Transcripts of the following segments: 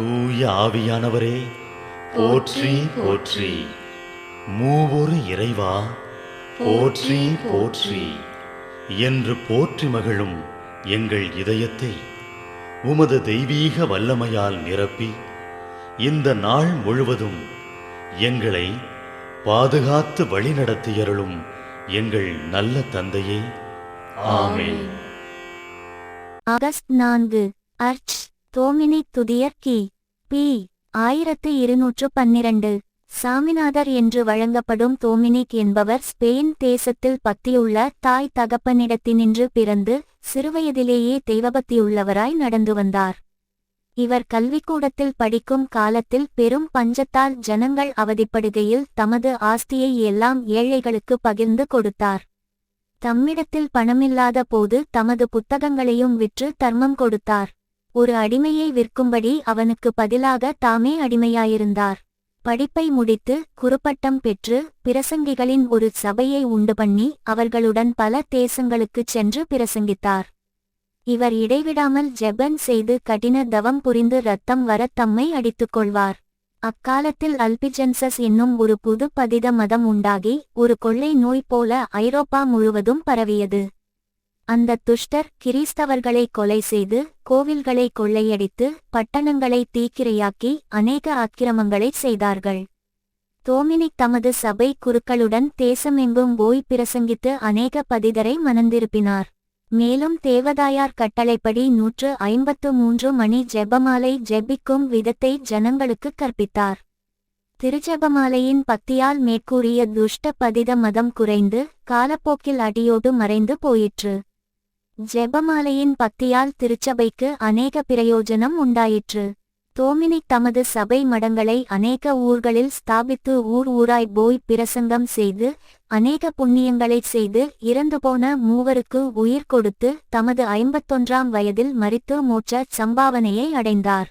தூய ஆவியானவரே போற்றி போற்றி. மூவொரு இறைவா போற்றி போற்றி. என்று போற்றி மகிழும் எங்கள் இதயத்தை. உமது தெய்வீக வல்லமையால் நிரப்பி இந்த நாள் முழுவதும் எங்களை பாதுகாத்து வழிநடத்தியருளும் எங்கள் நல்ல தந்தையே. ஆமென். ஆகஸ்ட் நான்கு அர்ச். தோமினி துதியர் கி. பி. ஆயிரத்து இருநூற்று பன்னிரண்டு. சாமிநாதர் என்று வழங்கப்படும் தோமினிக் என்பவர் ஸ்பெயின் தேசத்தில் பத்தியுள்ள தாய் தகப்பனிடத்தினின்று பிறந்து சிறுவயதிலேயே தெய்வபக்தியுள்ளவராய் நடந்து வந்தார். இவர் கல்விக்கூடத்தில் படிக்கும் காலத்தில் பெரும் பஞ்சத்தால் ஜனங்கள் அவதிப்படுகையில் தமது ஆஸ்தியை எல்லாம் ஏழைகளுக்கு பகிர்ந்து கொடுத்தார். தம்மிடத்தில் பணமில்லாத போது தமது புத்தகங்களையும் விற்று தர்மம் கொடுத்தார். ஒரு அடிமையை விற்கும்படி அவனுக்கு பதிலாக தாமே அடிமையாயிருந்தார். படிப்பை முடித்து குறுப்பட்டம் பெற்று பிரசங்கிகளின் ஒரு சபையை உண்டு பண்ணி அவர்களுடன் பல தேசங்களுக்குச் சென்று பிரசங்கித்தார். இவர் இடைவிடாமல் ஜெபன் செய்து கடின தவம் புரிந்து ரத்தம் வர தம்மை அடித்துக் கொள்வார். அக்காலத்தில் அல்பிஜென்சஸ் என்னும் ஒரு புது பதித மதம் உண்டாகி ஒரு கொள்ளை நோய் போல ஐரோப்பா முழுவதும் பரவியது. அந்த துஷ்டர் கிறிஸ்தவர்களை கொலை செய்து கோவில்களை கொள்ளையடித்து பட்டணங்களை தீக்கிரையாக்கி அநேக ஆக்கிரமங்களை செய்தார்கள். தோமினிக் தமது சபை குருக்களுடன் தேசமெங்கும் போய் பிரசங்கித்து அநேக பதிதரை மணந்திருப்பினார். மேலும் தேவதாயார் கட்டளைப்படி நூற்று ஐம்பத்து மூன்று மணி ஜெபமாலை ஜெபிக்கும் விதத்தை ஜனங்களுக்கு கற்பித்தார். திருஜெபமாலையின் பக்தியால் மேற்கூறிய துஷ்ட பதித மதம் குறைந்து காலப்போக்கில் அடியோடு மறைந்து போயிற்று. ஜெபமாலையின் பக்தியால் திருச்சபைக்கு அநேக பிரயோஜனம் உண்டாயிற்று. தோமினிக் தமது சபை மடங்களை அநேக ஊர்களில் ஸ்தாபித்து ஊர் ஊராய் போய் பிரசங்கம் செய்து அநேக புண்ணியங்களைச் செய்து இறந்துபோன மூவருக்கு உயிர் கொடுத்து தமது ஐம்பத்தொன்றாம் வயதில் மறித்து மூச்ச சம்பாவனையை அடைந்தார்.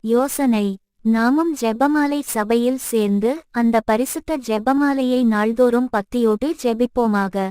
யோசனை நாமும் ஜெபமாலை சபையில் சேர்ந்து அந்த பரிசுத்த ஜெபமாலையை நாள்தோறும் பக்தியோடு ஜெபிப்போமாக.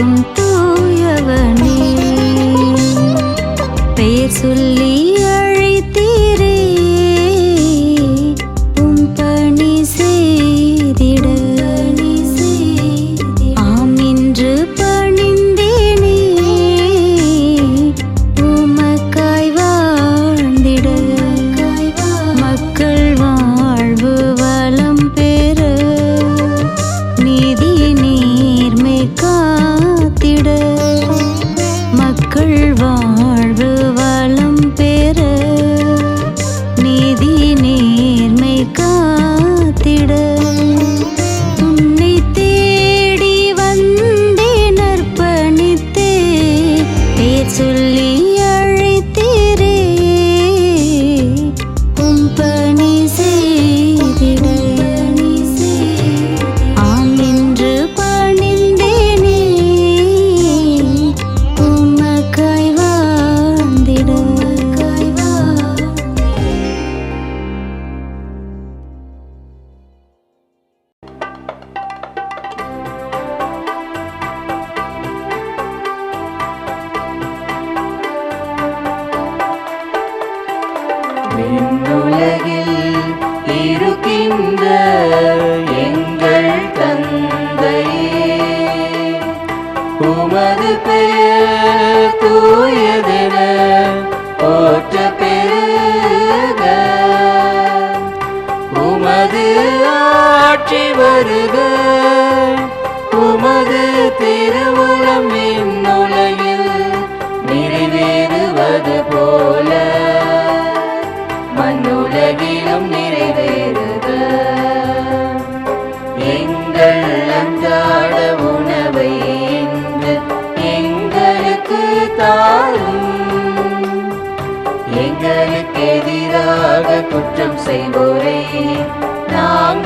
juntos. வருக. உமது திருவுளம் இந்நுலகில் நிறைவேறுவது போல. மண்ணுலகிலும் நிறைவேறுக. எங்கள் அன்றாட உணவை இன்று எங்களுக்கு தாரும். குற்றம் செய்வோரே.